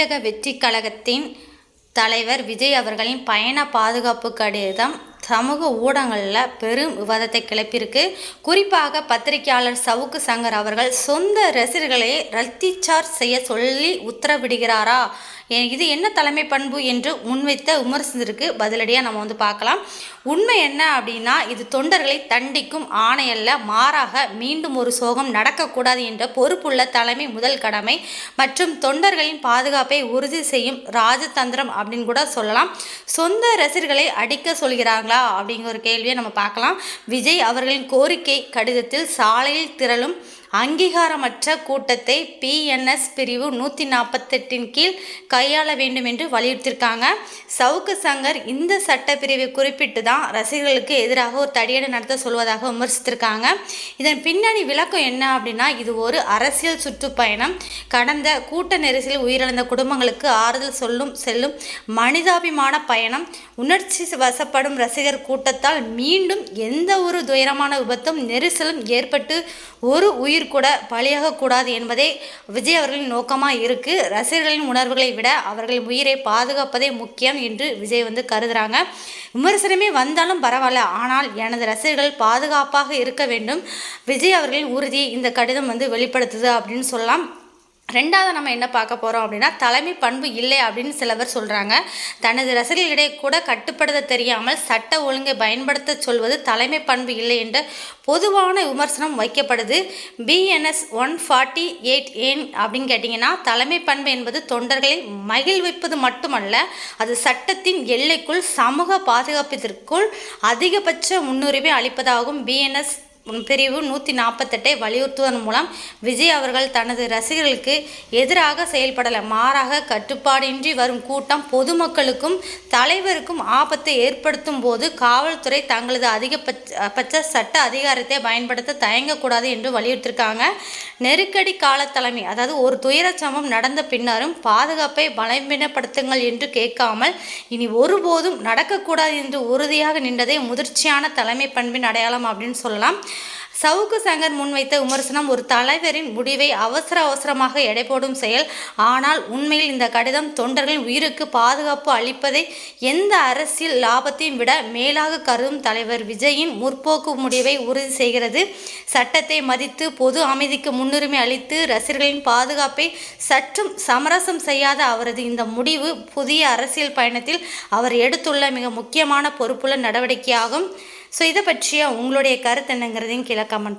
தமிழக வெற்றி கழகத்தின் தலைவர் விஜய் அவர்களின் பயண பாதுகாப்பு கடிதம் சமூக ஊடகங்களில் பெரும் விவாதத்தை கிளப்பியிருக்கு. குறிப்பாக பத்திரிகையாளர் சவுக்கு சங்கர் அவர்கள் சொந்த ரசிகர்களை ரத்தி செய்ய சொல்லி உத்தரவிடுகிறாரா இது என்ன தலைமை பண்பு என்று முன்வைத்த விமர்சனத்திற்கு பதிலடியாக நம்ம வந்து பார்க்கலாம். உண்மை என்ன அப்படின்னா இது தொண்டர்களை தண்டிக்கும் ஆணையல்ல மாறாக மீண்டும் ஒரு சோகம் நடக்கக்கூடாது என்ற பொறுப்புள்ள தலைமை முதல் கடமை. மற்றும் தொண்டர்களின் பாதுகாப்பை உறுதி செய்யும் ராஜதந்திரம் அப்படின்னு கூட சொல்லலாம். சொந்த ரசிகர்களை அடிக்க சொல்கிறாங்களா அப்படிங்கிற ஒரு கேள்வியை நம்ம பார்க்கலாம். விஜய் அவர்களின் கோரிக்கை கடிதத்தில் சாலையில் திரளும் அங்கீகாரமற்ற கூட்டத்தை பிஎன்எஸ் பிரிவு நூற்றி நாற்பத்தெட்டின் கீழ் கையாள வேண்டும் என்று வலியுறுத்தியிருக்காங்க. சவுக்கு சங்கர் இந்த சட்டப்பிரிவை குறிப்பிட்டு தான் ரசிகர்களுக்கு எதிராக ஒரு தடியடி நடத்த சொல்வதாக விமர்சித்திருக்காங்க. இதன் பின்னணி விளக்கம் என்ன அப்படின்னா இது ஒரு அரசியல் சுற்றுப்பயணம். கடந்த கூட்ட நெரிசலில் உயிரிழந்த குடும்பங்களுக்கு ஆறுதல் சொல்லும் செல்லும் மனிதாபிமான பயணம். உணர்ச்சி வசப்படும் ரசிகர் கூட்டத்தால் மீண்டும் எந்த ஒரு துயரமான விபத்தும் நெரிசலும் ஏற்பட்டு ஒரு உயிர் உயிர் கூட பலியாகக்கூடாது என்பதே விஜய் அவர்களின் நோக்கமாக இருக்கு. ரசிகர்களின் உணர்வுகளை விட அவர்களின் உயிரை பாதுகாப்பதே முக்கியம் என்று விஜய் வந்து கருதுகிறாங்க விமர்சனமே வந்தாலும் பரவாயில்ல ஆனால் எனது ரசிகர்கள் பாதுகாப்பாக இருக்க வேண்டும். விஜய் அவர்களின் உறுதியை இந்த கடிதம் வந்து வெளிப்படுத்துது அப்படின்னு சொல்லலாம். ரெண்டாவது நம்ம என்ன பார்க்க போகிறோம் அப்படின்னா தலைமை பண்பு இல்லை அப்படின்னு சிலவர் சொல்கிறாங்க தனது ரசிகர்களிடையே கூட கட்டுப்படுத்த தெரியாமல் சட்ட ஒழுங்கை பயன்படுத்த சொல்வது தலைமை பண்பு இல்லை என்ற பொதுவான விமர்சனம் வைக்கப்படுது. பிஎன்எஸ் ஒன் ஃபார்ட்டி எயிட் ஏன் அப்படின்னு கேட்டிங்கன்னா தலைமை பண்பு என்பது தொண்டர்களை மகிழ்விப்பது மட்டுமல்ல அது சட்டத்தின் எல்லைக்குள் சமூக பாதுகாப்பதற்குள் அதிகபட்ச முன்னுரிமை அளிப்பதாகும் பிஎன்எஸ் பிரிவு நூற்றி நாற்பத்தெட்டை வலியுறுத்துவதன் மூலம் விஜய் அவர்கள் தனது ரசிகர்களுக்கு எதிராக செயல்படலை. மாறாக கட்டுப்பாடின்றி வரும் கூட்டம் பொதுமக்களுக்கும் தலைவருக்கும் ஆபத்தை ஏற்படுத்தும் போது காவல்துறை தங்களது அதிகபட்ச பட்ச சட்ட அதிகாரத்தை பயன்படுத்த தயங்கக்கூடாது என்று வலியுறுத்தியிருக்காங்க. நெருக்கடி கால தலைமை அதாவது ஒரு துயரச் சம்பவம் நடந்த பின்னரும் பாதுகாப்பை பலவீனப்படுத்துங்கள் என்று கேட்காமல் இனி ஒருபோதும் நடக்கக்கூடாது என்று உறுதியாக நின்றதே முதிர்ச்சியான தலைமை பண்பின் அடையாளம் அப்படின்னு சொல்லலாம். சவுக்கு சங்கர் முன்வைத்த விமர்சனம் ஒரு தலைவரின் முடிவை அவசர அவசரமாக எடை போடும் செயல். ஆனால் உண்மையில் இந்த கடிதம் தொண்டர்களின் உயிருக்கு பாதுகாப்பு அளிப்பதை எந்த அரசியல் லாபத்தையும் விட மேலாக கருதும் தலைவர் விஜயின் முற்போக்கு முடிவை உறுதி செய்கிறது. சட்டத்தை மதித்து பொது அமைதிக்கு முன்னுரிமை அளித்து ரசிகர்களின் பாதுகாப்பை சற்றும் சமரசம் செய்யாத அவரது இந்த முடிவு புதிய அரசியல் பயணத்தில் அவர் எடுத்துள்ள மிக முக்கியமான பொறுப்புள்ள நடவடிக்கையாகும். ஸோ இதை பற்றிய உங்களுடைய கருத்து என்னங்கிறதையும் கீழே கமெண்ட்